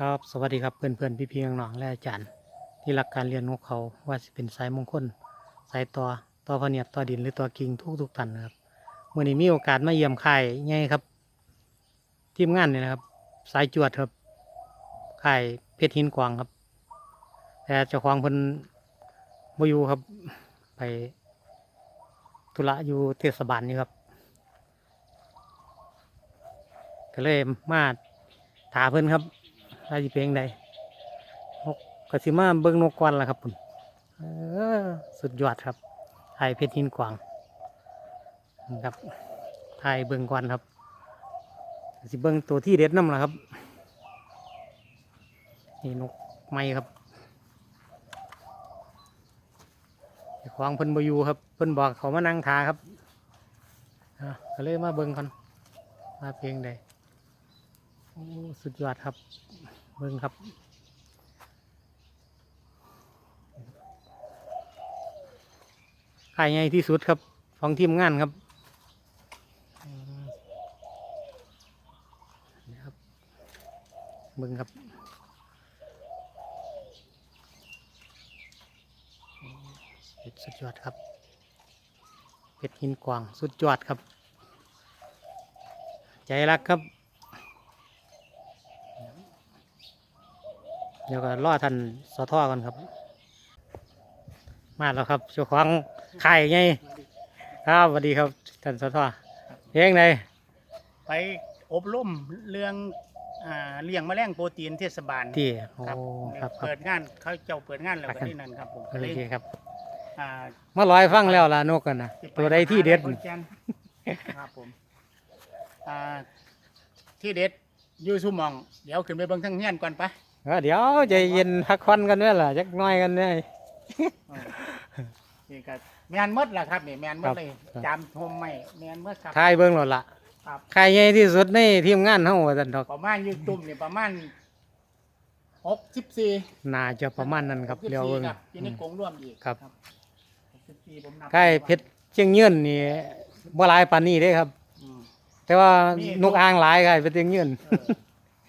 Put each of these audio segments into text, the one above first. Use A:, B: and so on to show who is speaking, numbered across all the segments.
A: ครับสวัสดีครับเพื่อนเพื่อนพี่พี่ๆน้องและอาจารย์ ที่รักการเรียนของเขาว่าสิเป็นสายมงคลสายต่อต่อพเนียดต่อดินหรือต่อกิ่งทุกทุกๆท่านนะครับเมื่อนี้มีโอกาสมาเยี่ยมค่ายไงครับ ทีมงานนี่นะครับ สายจวดครับค่ายเพชรหินกวางครับ แต่เจ้าของเพิ่นบ่อยู่ครับ ไปธุระอยู่เทศบาลนี่ครับก็เลยมาถามเพิ่นครับาสิเพลงใดนกก็สิมาเบิ่งนกกวนล่ะครับผมเออสุดยอดครับไทยเพชรหินกวางครับไทยเบิ่งกวนครับก็สิเบิ่งตัวที่เด็ดน้ำล่ะครับนี่นกไม้ครับเจ้างเพิ่นบอยู่ครับเพิ่นบอกเขามานั่งทาครับก็เลยมาเบิ่งกันว่าเพลงใดโอ้สุดยอดครับ เบิ่งครับขายใหญ่ที่สุดครับ ของทีมงานครับนี่ครับเบิ่งครับเป็ดสุดยอดครับเป็ดหินกวางสุดยอดครับ ใจรักครับ เดี๋ยวก็รอท่านสทอกันครับ มาแล้วครับเจ้าของไข่ไงครับสวัสดีครับท่านสทอเองไง
B: ไปอบรมเรื่องอ่าเลี้ยงแมลงโปรตีนเทศบาล
A: ที่โอ้
B: ครับ
A: ครับครั
B: เปิ
A: บ
B: ดงานเขาเจ้าเปิดงานแล้ว
A: ครั
B: ก็
A: บ
B: ที่นั่นครับผม
A: โอ
B: ก็เลย
A: เคครับ
B: อ่า
A: มาลอยฟังแล้วล่ะนกกันนะ
B: สิไป
A: ตัวใดที่เด็ด
B: หาคนแก่นครับผมอ่าที่เด็ดอยู่สุหมอง เดี๋ยวขึ้นไปเบิ่งทั้งเฮียนก่อนไป
A: เออเดี๋ยวใจเย็นพักควันกันด้วยล่ะจักหน้อยกันเนี่ย
B: นี่ก็แมนหมดล่ะครับนี่แมนหมดเลย
A: ครับ
B: จำทมไม่แมนหมดครับ
A: ทายเบิ้งหลดละ
B: ครับ
A: ไข่ใหญ่ที่สุดในทีมงานเฮาว่าท่านดอก
B: ประมาณอยืดตุ่มนี่ประมาณหกสิบสี่
A: น่าจะประมาณนั้นครับเดี๋ยวเบิ้ง
B: ครับอยู่ในกรงร่วมอีก
A: ครับ
B: หกสิบสี่ผมนับ
A: ไข่เพชรเชียงยืนนี่บ่หลายปานนี้เด้ครับ
B: อืม
A: แต่ว่า
B: นี่
A: นกอ่างหลายไข่เพชรเชียงยืน
B: เออ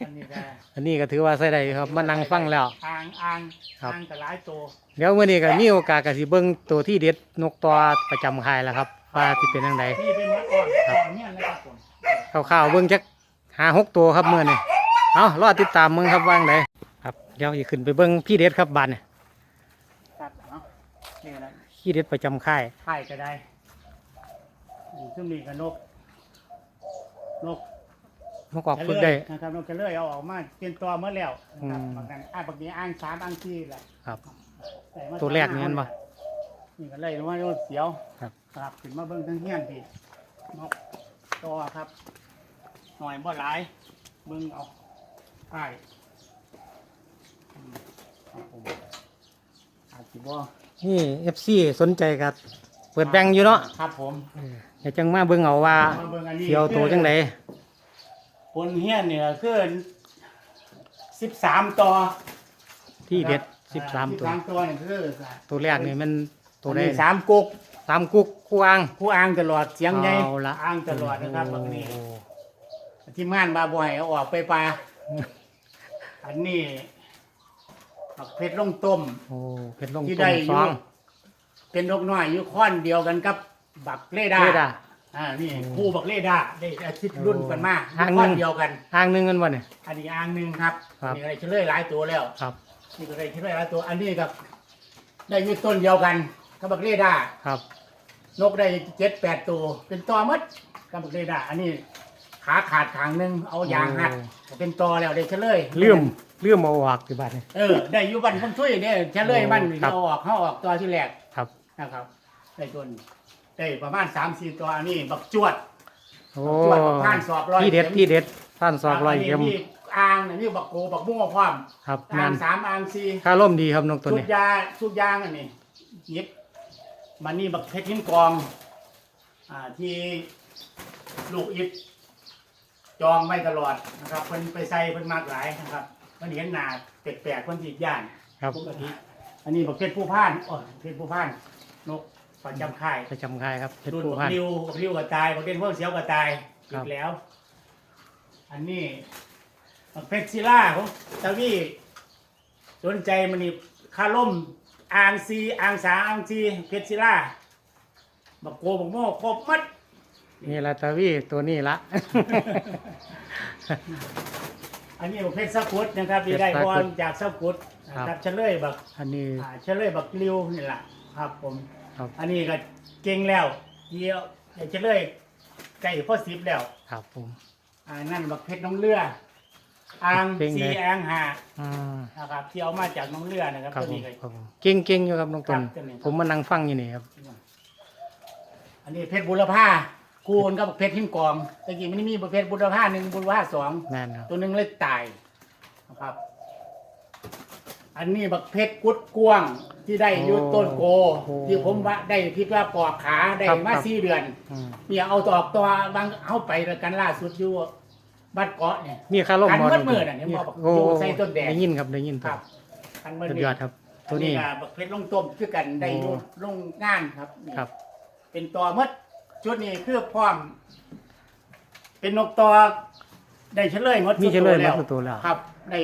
B: อันนี้ก็
A: อันนี้ก็ถือว่าใส่ได้อยู่ครับมานั่งฟังแล้ว
B: อ่างอ่าง
A: ครับ
B: อ่างแต่หลายตัว
A: เดี๋ยวมื้อนี้ก็มีโอกาสก็สิเบิ่งตัวที่เด็ดนกตัวประจำค่ายแล้วครับว่าสิเป็นจังได
B: นี่เป็นมะอ่อนอ่อนเนี่ยนะครับผม
A: คร่าวๆเบิ่งจักหาหกตัวครับมื้อนี้เอารอติดตามมึงครับว่างไดครับเดี๋ยวสิขึ้นไปเบิ่งพี่เด็ดครับบานนี่
B: ครับเนาะนี่แหละ
A: พี่เด็ดประจำค่าย
B: ไข่ก็ได้อืมซึ่งมีกับนก นก
A: นกออกฝึกได้
B: นะครับนกกระเลื่อยเอาออกมาเป็นตัวเมื่อแล้วนะครับ
A: อืม
B: บางกันอ่าบางทีอ่างสามอ่างสี่แหละ
A: ครับ
B: ใส่มา
A: ตัวแรกนี่เห็นปะ
B: นี่ก็เลยว่าโยนเสียว
A: ครับ
B: ครับขึ้นมาเบิ่งทั้งเฮียนพี่นกตัวครับหน่อยบ่หลายเบิ่งเอาไข่อืมครับผมอาจสิบ่
A: นี่ FC สนใจก็เปิดแบงค์อยู่เนาะ
B: ครับผม
A: เดี๋ยวจังมาเบิ่งเอาว่า
B: มาเบิ่งอันนี้
A: เสียวตัวจังได
B: บนเฮียนเนี่ยคือสิบสามตัว
A: ที่เด็ด
B: สิบ
A: 13ตัว
B: สามตัวนี่คือ
A: ตัวแรกนี่มันตัว
B: อัน
A: ใด
B: นี้สามกุก
A: สามกุกคู่อ่าง
B: ผู้อ้างตลอดเสียงใหญ่
A: เอาละ
B: อ้างตลอดนะครับบางนี้
A: โอ้
B: ทีมงานบาบ่อยเอาออกไปปลาอันนี้ผักเพชรลงต้ม
A: โอ้เพชรลง
B: ที่
A: ต้
B: ได้
A: ม
B: อ
A: ซ
B: ยู่
A: อง
B: เป็นนกน้อยอยู่ค้อนเดียวกันกับบักเลดา
A: เด้ อด่า
B: อ่านี่
A: อืม
B: คู่บักเลดาได้อาทิตย์รุ่นกันมา
A: อ้าง
B: ค้อน
A: หนึ่ง
B: เดียวกัน
A: อ่างหนึงกันบ่เนี่ย
B: อันนี้อ้างหนึ่งครับ
A: ครับ
B: อันนี้อะไรเฉลยหลายตัวแล้ว
A: ครับ
B: นี่ก็ได้เฉลยหลายตัว อันนี้กับได้อยู่ต้นเดียวกันกับบักเลดา
A: ครับ
B: นกได้เจ็ดแปดตัว เป็นตัวหมดกับบักเลดา อันนี้ขาขาดขางหนึ่งเอายางหัดเป็นตัวแล้วได้เฉลย
A: เลื่อมเลื่อมเอาออกที่บ้านนี่
B: เออได้อยู่บ้านคนช่วยเนี่ยเฉลยมัน
A: ครับ
B: เราออกเขาออกตัวที่แรก
A: ครับ
B: นะครับได้ตัวนี้ ได้ประมาณสามสี่ตัวอันนี้บักจวด
A: โอ้
B: จวดบักผ่านสอบร้อย
A: พี่เด็ด
B: ข็ม
A: พี่เด็ดท่านสอกร้อย
B: นนี้
A: เข็ม
B: มีอ่างนี่มีบักโกบักม่วงพร้อม
A: ครับ
B: อ่า
A: นั่
B: ง
A: น
B: สามอ่างสี่
A: ค่าร่มดีครับนกตัว
B: ทุ
A: นี้
B: กยาทุกอยางอันนี้หยิบมันนี่บักเพชรหินกอง อ่าที่ลูกอิดจองไม่ตลอดนะครับเพิ่นไปใส่เพิ่นมากหลายนะครับเพิ่นเห็นหนาแปลกๆเพิ่นจีดย่าน
A: ครับ
B: ปกติอันนี้บักเพชรผู้พ่านอ๋อเพชรผู้พ่านนก ประจำค่าย
A: ประจำค่ายครับเพชร
B: รุ่น
A: ผู้
B: บัก
A: พัน
B: ริวบักริวกับตายบักเด่นพวกเสียวกับตาย
A: ครั
B: อี
A: บ
B: กแล้ว อันนี้บักเพชรศิล่าของตาวีสนใจมันนี่คาล่มอ่างซีอ่างสาอ่างซีเพชรศิล่าบักโกบักโม่ครบหมัด
A: นี่ละตาวีตัวนี้ละ
B: อันนี้บักเพชรสะกุดนะครับที่ได้
A: เพชรสะกุด
B: พรจากสะกุดนะค
A: ครั
B: รับ บเฉลยบัก
A: อันนี้
B: อ่าเฉลยบักลิวนี่แหละครับผม
A: ครับ
B: อันนี้ก็เก่งแล้วเดียวเฉลยไก่พ่อสิบแล้ว
A: ครับผม
B: อ่านั่นบักเพชรน้องเรืออ่าง
A: เก่ง
B: ซี
A: เลย
B: อ่างหา
A: อ่า
B: นะครับที่เอามาจากน้องเรือนะครับ
A: ครับ
B: ตัว
A: ผม
B: นี้ก็
A: ครับผมเก่งเก่งอยู่ครับน้องต้น
B: ครับตัวนี้
A: ผมมานั่งฟังอยู่นี่ครับ
B: อันนี้เพชรบุรพาคูณกับเพชรหินกองตะกี้มันมีเพชรบุรพาหนึ่งบุรพาสอง
A: นั่นครับ
B: ตัวหนึ่งเลยตายนะครับ อันนี้บักเพชรกุดกวางที่ได้อยุต้นโกที่ผมว่าได้พิดว่าปอกขาได้มาสี่เดือน
A: อืม
B: เนี่ยเอาตอกตัวบางเอาไปกันล่าสุดอยู่บ้านเกาะเนี่ย
A: นี่คาร่ม
B: อัน
A: บอล
B: มืดมืดอะเนี่ยบอก
A: โอ้
B: อยู่ใส่ต้นแดง
A: ได้ยินครับได้ยิน
B: ครับอันเมื่อ
A: สุด
B: นี้
A: ยอดครับ ตัวนี้
B: อับักเพชรลงต้มคือกันได้อยู่
A: โอ้
B: ลงงานครับนี่
A: ครับ
B: เป็นตัวมดชุดนี้คือพร้อม เป็นนกตัวได้เฉลยหมด
A: มีเฉลย
B: ทุก
A: มาตัวแล้ว
B: ครับได้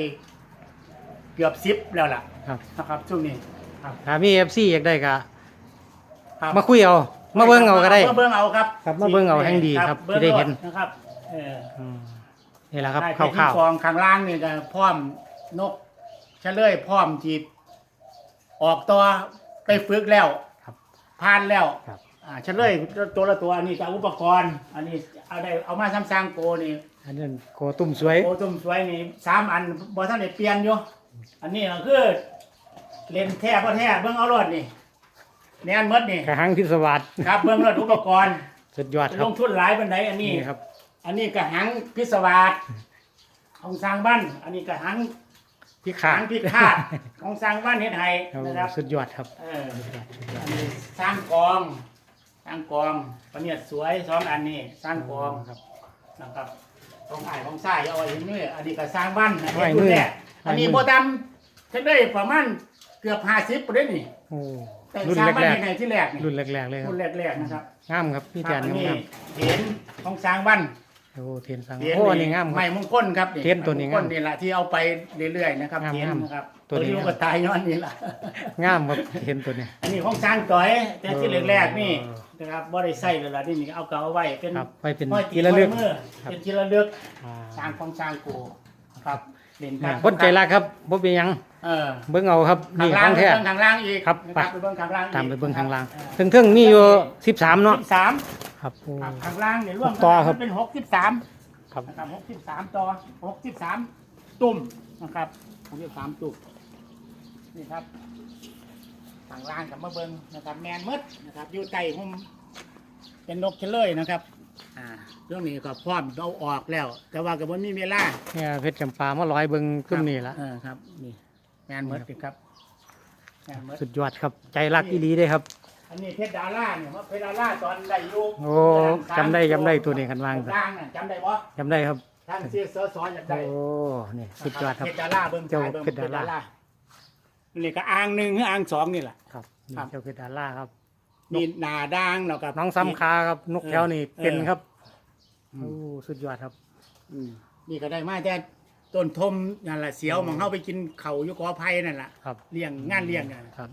B: เกือบสิบแล้วล่ะ
A: ครับ
B: นะครับช่วงนี้ครับ
A: ถ้ามีเอฟซีอยากได้ก็
B: ครับ
A: มาคุยเอา มาเบิ่งเอาก็ได้
B: มาเบิ่งเอาครับ
A: ครับมาเบิ่งเอาแห่งดีครับ
B: บิ่ง
A: ที่ได้เห็น
B: โลนะครับเออ
A: อืมนี่แหละครับ
B: ได้
A: คร่าว
B: ที่ฟองข้างล่างนี่ก็พร้อมนกเฉลยพร้อมจีบออกตัวไปฝึกแล้ว
A: ๆครับ
B: ผ่านแล้ว
A: ครับ
B: อ่าเฉลยตัวละตัวอันนี้จะอุปกรณ์ อันนี้เอาได้เอามาซ้ำซางโกนี่
A: อันนั้นโกตุ่มสวย
B: โกตุ่มสวยนี่สามอันบอท่านได้เปลี่ยนอยู่ อันนี้ก็คือเลนแท้พ่อแท้เบิ้งเอารถนี่แน่นหมดนี่
A: กระหังพิศวาส
B: ครับเบิ้งรถอุปกรณ์
A: สุดยอดค
B: ล
A: รับ
B: งทุนหลายบันไดอันนี้
A: นี่ครับ
B: อันนี้กระหังพิศวาสของสร้างบ้าน อันนี้กระหัง
A: พี่
B: หา
A: ขาง
B: พิฆาตของสร้างบ้านเฮ็ดไห้
A: ครับ
B: นะครับ
A: สุดยอดครับ
B: เออ
A: สุดยอดสุดยอ
B: อั
A: ด
B: นนี้สร้างกองสร้างกองปะเนี่ยสวยสองอันนี้สร้างกอง
A: ครับ
B: นะครับของอ้ายของซ้ายเอาไว้ที่นี่อันนี้ก็สร้างบ้านอัน
A: ไว้
B: นี้
A: มื
B: รุ่
A: อน
B: แรก
A: ไว้มื ออั
B: อันนี้โบดำฉันได้ประมาณเกือบห้าสิบประเด็นนี่
A: โอ้
B: แต่
A: รุ่น
B: สร้างบ้าน
A: แรก
B: เฮ็ดไห้ที่แรกนี่
A: ๆรุ่นแรกๆเลยครับ
B: รุ่นแรกๆนะครับ
A: งามครับพี่แจน
B: อันนี้
A: งาม
B: เห็นของสร้างบ้าน
A: ๆโอ้เทียนสัง
B: เทียน
A: โอ้อันนี้งามค
B: ไม้
A: รับ
B: มงคลครับ
A: เทียนตัวนี้
B: ไม้มงคล
A: งาม
B: นี่แหละที่เอาไปเรื่อยๆนะครับ
A: งาม
B: เทียน
A: งาม
B: นะครับ
A: ตัวนี้
B: นี้
A: งาม
B: ก็ตายย้อนนี่แหละ
A: งามครับเห็นตัวนี้
B: อันนี้ของสร้างต่อยแต่ที่
A: เออ
B: แรกๆนี่นะครับบ่ได้ใส่เลยล่ะนี่เอาเก่าเอาไว้เป็น
A: ครับไว้เป็น
B: ห้อย
A: ที่ระลึก
B: ห้อยมือ
A: ครับ
B: เป็นที่ระลึก
A: อ่า
B: สร้างของสร้างกูครับ เด่น
A: เนี่ยคนใจรักครับบ่เป็นหยัง
B: เออ
A: เบิ่งเอาครับ
B: ข้า
A: นี่
B: ง
A: ข
B: ล่าง
A: อง
B: ไป
A: แท้
B: เบิ่งข้างล่างอีก
A: ครับ
B: นะ
A: ไป
B: ไปเบิ่งข้างล่างอีก
A: ตามไปเบิ่งข้างล่าง
B: เออ
A: ถึงเทิงมีอยู่13เนาะ
B: สิบสาม
A: ครับโอ้
B: ครับข้างล่างเนี่ยร่วม
A: ต่อครับ
B: เป็นหกสิบสาม
A: ครับ
B: นะครับหกสิบสามต่อหกสิบสามตุ่มนะครับหกสิบสามตุ่มนี่ครับข้างล่างกับมาเบิ้งนะครับ แมนหมดนะครับอยู่ใต้หุ้มเป็นนกเฉลยนะครับ อ่าเรื่องนี้ก็พร้อมเอาออกแล้ว แต่ว่ากับว่ามีเวลา
A: เนี่ยเพชรจำปามาร้อยเบิ่งตุ้มนี่ละ
B: เออครับนี่แมนหมดสิครับแมนหมด
A: สุดยอดครับ ใจรักอีหลีเด้ครับ
B: อันนี้เพชรดาราเนี่ยว่าเพชรดาราตอนได้อยู่
A: โอ้จำได้จำได้ตัวนี้ข้างล่าง
B: ข้ล่างน่ะจำได้ปะ
A: จำได้ครับ
B: ท่านเสียสอสออยากได้
A: โอ้นี่สุดยอดครับ
B: เพชรดาราเบิ่ง
A: เจ้า
B: ชายเบิ่ง
A: เพชรดารา
B: นี่ก็อ่างหนึ่งหรืออ่างสองนี่แหละ
A: ครับนี่
B: ครับ
A: เจ้าเพชรดาราครับ
B: มีหนาด่างแล้วกับ
A: น้องซ้ำคาครับนกแถวนี่
B: เออ
A: เป็นครับ
B: อืม
A: โอ้สุดยอดครับ
B: อืมนี่ก็ได้มาแต่ต้นทมนั่นแหละเสียวมองเข้าไปกินเข่าอยู่กอไผ่นั่นแหละ
A: ครับ
B: เลี้ยงงานเลี้ยงนั่นน่ะ
A: ครับ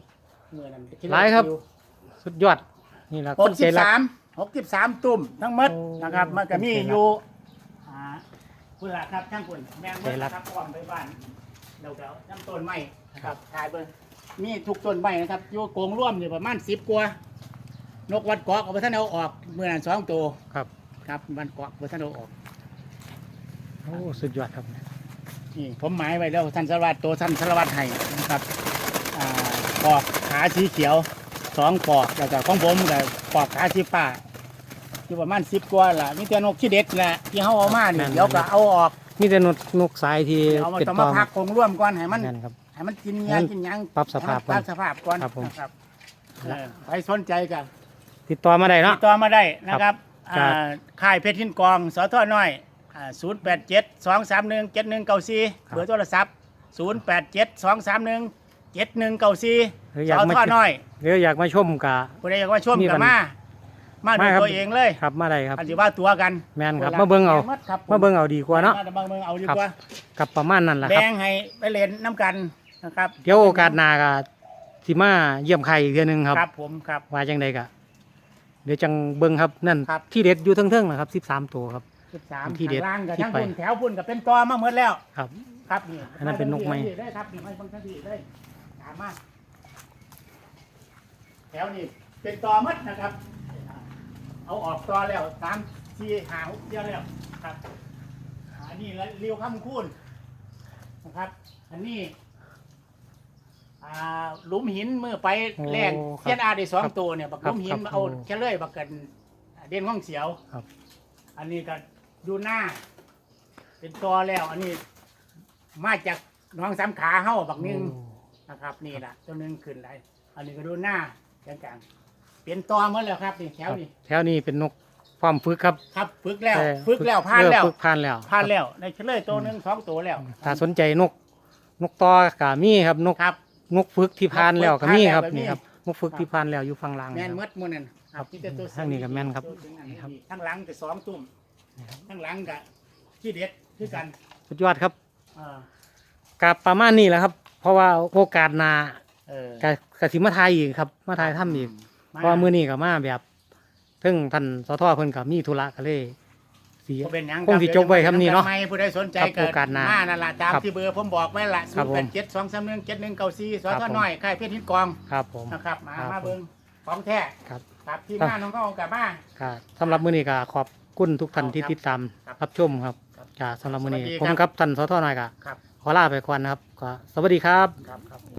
B: เมื่อนั้น
A: หลายครับ สุดยอดนี่แหละ
B: ห
A: ค
B: ก
A: น
B: สิ
A: ใจ
B: บ
A: รัก
B: สามหกสิบสามตุ่มทั้งหมด
A: โอ้
B: นะครับ มันก็มี
A: คนใจรัก
B: อยู่อ่าคุณล่ะครับทั้งคุณแมง
A: ใจรัก
B: ครับก่อนไปบ้านเราก็น้ำต้นไม้นะครับถ่ายเบิ้งมีทุกต้นไม้นะครับอยู่โกงร่วมอยู่ประมาณสิบกว่า นกวัดเกาะเอาไปท่านเอาออกเมื่อนั้นสองตัว
A: ครับ
B: ครับวันเกาะเอาไปท่านเอาออก
A: โอ้สุดยอดครับ
B: นี่ผมหมายไว้แล้วท่านสารวัตรตัวท่านสารวัตรให้นะครับอ่าปอกขาสีเขียวสองปอกแล้วก็ของผมกับปอกขาสีฟ้าอยู่ประมาณสิบกว่าล่ะมีแต่นกขี้เด็ดแหละที่เขาเอามานี่
A: นั่น
B: เดี๋ยวก็เอาออก
A: มีแต่นกนกสายที่
B: เอามา
A: เป็น
B: ต้อง
A: ต
B: มา
A: อม
B: พักคงร่วมก่อนให้มัน
A: นั่นครับ
B: ให้มันกิน
A: งั้
B: ยานกินหยัง
A: ปรับสภาพ
B: ให้มันปรับสภาพก่อน
A: ครับผม
B: นะครับเออใครสนใจกัน
A: ติดต่อมาได้
B: ติ
A: เนาะ
B: ดต่อมาได้นะครับ
A: ครับ
B: อ่าค่ายเพชรหินกองสทน้อยศูนย์แปดเจ็ดสองสามหนึ่งเจ็ดหนึ่งเก้าสี่เบอร์โทรศัพท์ศูนย์แปดเจ็ดสองสามหนึ่งเจ็ดหนึ่งเก้าสี่
A: หรืออ
B: ส
A: ยาก
B: ท
A: มา
B: น้อย
A: หรืออยากมาชมกะ
B: ผู้ใดอยากมาชม
A: มี
B: กั
A: ปั
B: บ
A: ญ
B: มา มาด้วย
A: มาครับ
B: ตัวเองเลย
A: ครับมาได้ครับ
B: อันที่ว่าตัวกัน
A: แม่นครับ
B: วล
A: มาเบิ่งเอา
B: แม่นครับผ
A: มาเบิ่งเอาดีกว่าเนาะ
B: มาเบิ่งเอาดี
A: ครับ
B: กว่า
A: กับประมาณนั้นแหละค
B: แบ่
A: รับ
B: งให้ไปเล่นน้ำกันนะครับ
A: เดี๋ยวโอกาสหน้าก็สิมาเยี่ยมใครอีกเทื่อนึงครับ
B: ครับผมครับ
A: ว่าจังใดก็เดี๋ยวจังเบิ่งครับนั่น
B: ครับ
A: ที่เด็ดอยู่เทั้งๆนะครับ13ตัวครับ
B: สิบสาม
A: ที่เด็ด
B: ล่างกับ
A: ที่
B: ทั้ง
A: ไป
B: พุ่นแถวพุ่นกับเป็นตอมาหมดแล้ว
A: ครับ
B: ครับนี่
A: อันนั้นเป็นนกไม้
B: ได้ครับนี่ให้เบางทันทีได้ตามมาแถวนี้เป็นตอหมัดนะครับ เอาออกตอแล้วสามสี่หาหกเดียวแล้วครับอันนี้เรียวข้ามคูนนะครับ อันนี้ อ่าหลุมหินเมื่อไปแรง
A: โอ้ครับ
B: เสียนอาได้สอง
A: ครับ
B: ตัวเนี่ยบักห
A: ครั
B: ลุ
A: บ
B: มหิ
A: ครั
B: น
A: บ
B: เอา
A: โอ้
B: แค่เลยบักกันเด่นห้องเสียว
A: ครับ
B: อันนี้ก็ดูหน้า เป็นตัวแล้ว อันนี้มาจากหน้องสามขาเฮ้าบักหนึง นะครับนี่แหละตัวหนึงขึ้นได้อันนี้ก็ดูหน้ากลางๆเป็นตัวหมดแล้วครับนี่แถวนี้
A: แถวนี้เป็นนกความฝึกครับ
B: ครับฝึกแล้ว
A: แต่
B: ฝึกแล้วผ่านแล้ว
A: เออฝึกผ่านแล้ว
B: ผ่านแล้วได้เฉลยตัวหนึ่งสองตัวแล้ว
A: ถ้าสนใจนก นกต่อกามีครับนก
B: ครับ
A: นกฝึกที่ผ่านแล้วก็มีครับ
B: ผ่านแล้ว
A: นี่ครับนกฝึกที่ผ่านแล้วอยู่ฝั่งล่าง
B: แม่น
A: ค
B: หม
A: รับ
B: ดหมือนั่น
A: ครับ
B: ที่แต่ตัว
A: ทางนี้ก็แม่นครับ
B: ตัวถึงอันนี้
A: ครับ
B: ทั้งหลังก็สองตุ่มทั้งหลังก็ที่เด็ดคือกัน
A: สุดยอดครับ
B: อ่า
A: กับประมาณนี้แหละครับ เพราะว่าโอกาสหนา
B: เออ
A: กกสิมาทายอีกครับ มาทายถ้ำอีกเพราะว่ามื้อนี้ก็มาแบบถึงท่านสทเพิ่นก็มีธุระก็เลย สิ
B: บ่เป็นหยัง
A: คงสิจบไว้ครับนี่เนาะ
B: ทำไมผู้ใดสนใจ
A: ครับ
B: เกิ
A: โอกาสหน้า
B: นั่นล่ะตาม
A: ครับ
B: ที่เบอร์ผมบอกไว้ละ
A: ค
B: ศู
A: รับ
B: นย์
A: ผม
B: แปดเจ็ดสองสามหนึ่งเจ็ดหนึ่งเก้าสี่สอ
A: ครับ
B: ท
A: ผม
B: น้อยค่ายเพชรหินกอง
A: ครับผม
B: นะครับมา
A: ครับ
B: มาเบิ้งของแท้
A: ครับ
B: ครับที่
A: ครับ
B: หน้าน้องก็เอากลับบ้าน
A: ก็สำหรับมื้อนี้ก็ขอบคุณทุกท่านที่
B: ครับ
A: ติดตาม
B: ครับ
A: รับชมครับ
B: ครับ
A: ก็สำหรับมื้อนี้
B: สวัสดี
A: ผม
B: ครับ
A: กับท่านสทหน่อยก็
B: ครับ
A: ขอลาไปก่อนนะครับก็สวัสดีครับ
B: ครับครับ